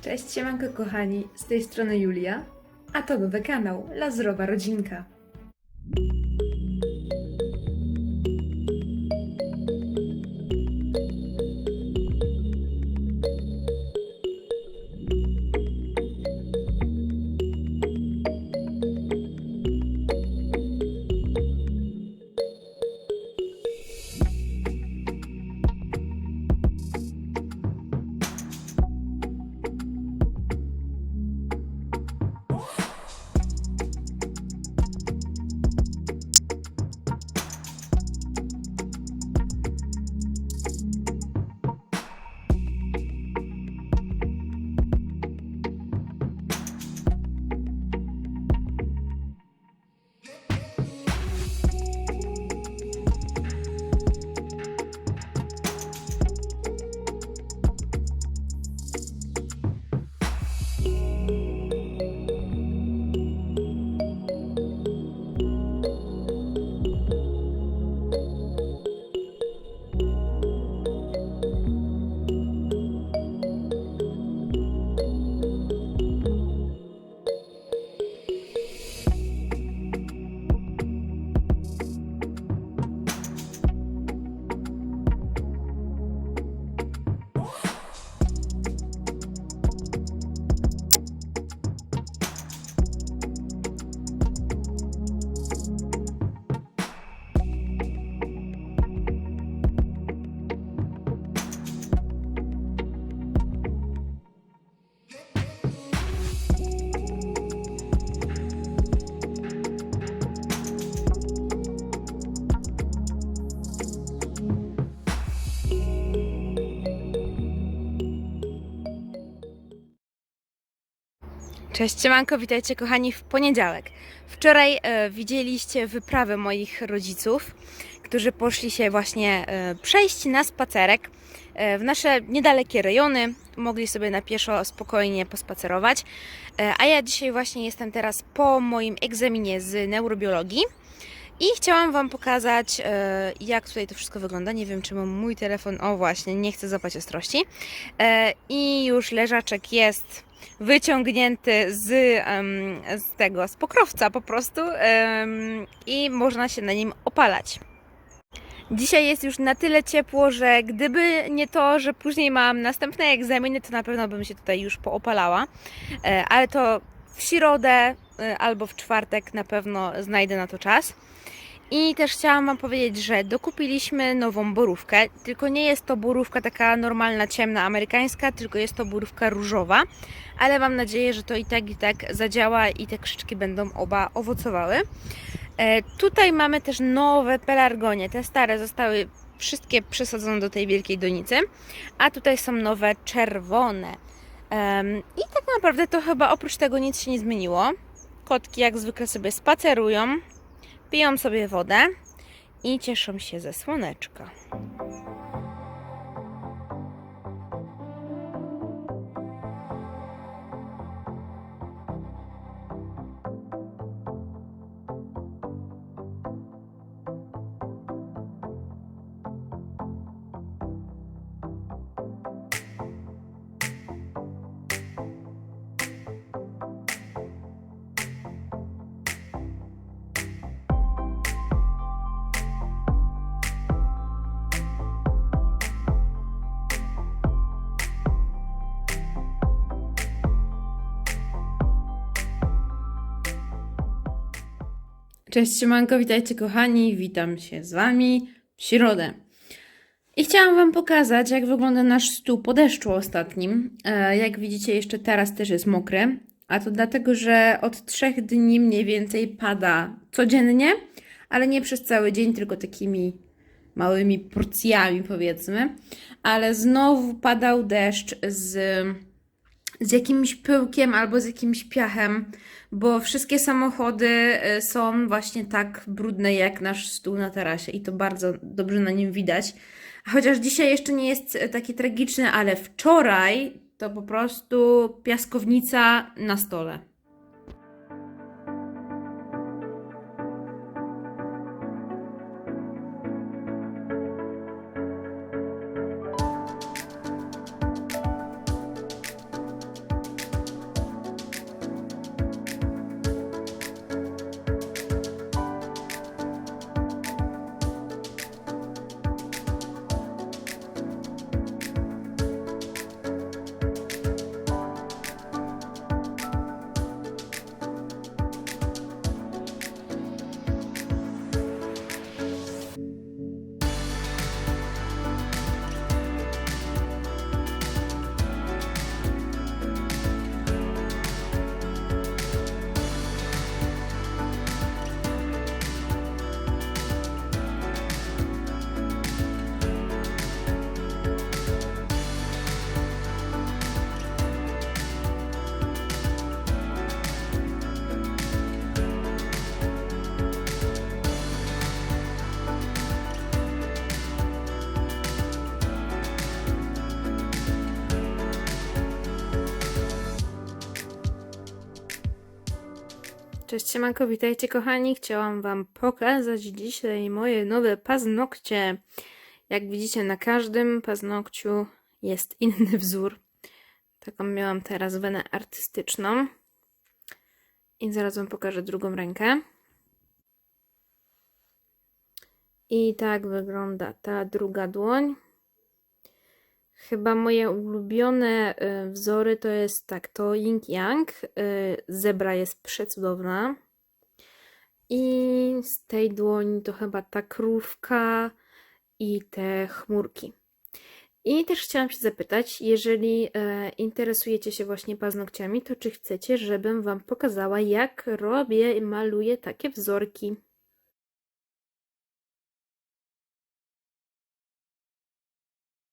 Cześć, siemanko kochani, z tej strony Julia, a to nowy kanał Lazurowa Rodzinka. Cześć, siemanko, witajcie kochani w poniedziałek. Wczoraj e, widzieliście wyprawę moich rodziców, którzy poszli się właśnie e, przejść na spacerek e, w nasze niedalekie rejony. Mogli sobie na pieszo spokojnie pospacerować. E, a ja dzisiaj właśnie jestem teraz po moim egzaminie z neurobiologii. I chciałam Wam pokazać, e, jak tutaj to wszystko wygląda. Nie wiem, czy mam mój telefon. O, właśnie, nie chcę zapać ostrości. E, I już leżaczek jest wyciągnięty z, z tego, z pokrowca po prostu i można się na nim opalać. Dzisiaj jest już na tyle ciepło, że gdyby nie to, że później mam następne egzaminy, to na pewno bym się tutaj już poopalała. E, Ale to w środę e, albo w czwartek na pewno znajdę na to czas. I też chciałam Wam powiedzieć, że dokupiliśmy nową borówkę, tylko nie jest to borówka taka normalna, ciemna, amerykańska, tylko jest to borówka różowa, ale mam nadzieję, że to i tak, i tak zadziała i te krzyczki będą oba owocowały. E, tutaj mamy też nowe pelargonie, te stare zostały wszystkie przesadzone do tej wielkiej donicy, a tutaj są nowe czerwone. I tak naprawdę to chyba oprócz tego nic się nie zmieniło. Kotki jak zwykle sobie spacerują, piją sobie wodę i cieszą się ze słoneczka. Cześć siemanko, witajcie kochani, witam się z Wami w środę. I chciałam Wam pokazać, jak wygląda nasz stół po deszczu ostatnim. E, Jak widzicie, jeszcze teraz też jest mokry, a to dlatego, że od trzech dni mniej więcej pada codziennie, ale nie przez cały dzień, tylko takimi małymi porcjami, powiedzmy. Ale znowu padał deszcz z z jakimś pyłkiem albo z jakimś piachem, bo wszystkie samochody y, są właśnie tak brudne jak nasz stół na tarasie i to bardzo dobrze na nim widać. Chociaż dzisiaj jeszcze nie jest y, taki tragiczny, ale wczoraj to po prostu piaskownica na stole. Cześć siemanko, witajcie kochani. Chciałam Wam pokazać dzisiaj moje nowe paznokcie. Jak widzicie na każdym paznokciu jest inny wzór. Taką miałam teraz wenę artystyczną. I zaraz Wam pokażę drugą rękę. I tak wygląda ta druga dłoń. Chyba moje ulubione y, wzory to jest tak, to Ying Yang. y, Zebra jest przecudowna. I z tej dłoni to chyba ta krówka i te chmurki. I też chciałam się zapytać, jeżeli e, interesujecie się właśnie paznokciami, to czy chcecie, żebym Wam pokazała, jak robię i maluję takie wzorki?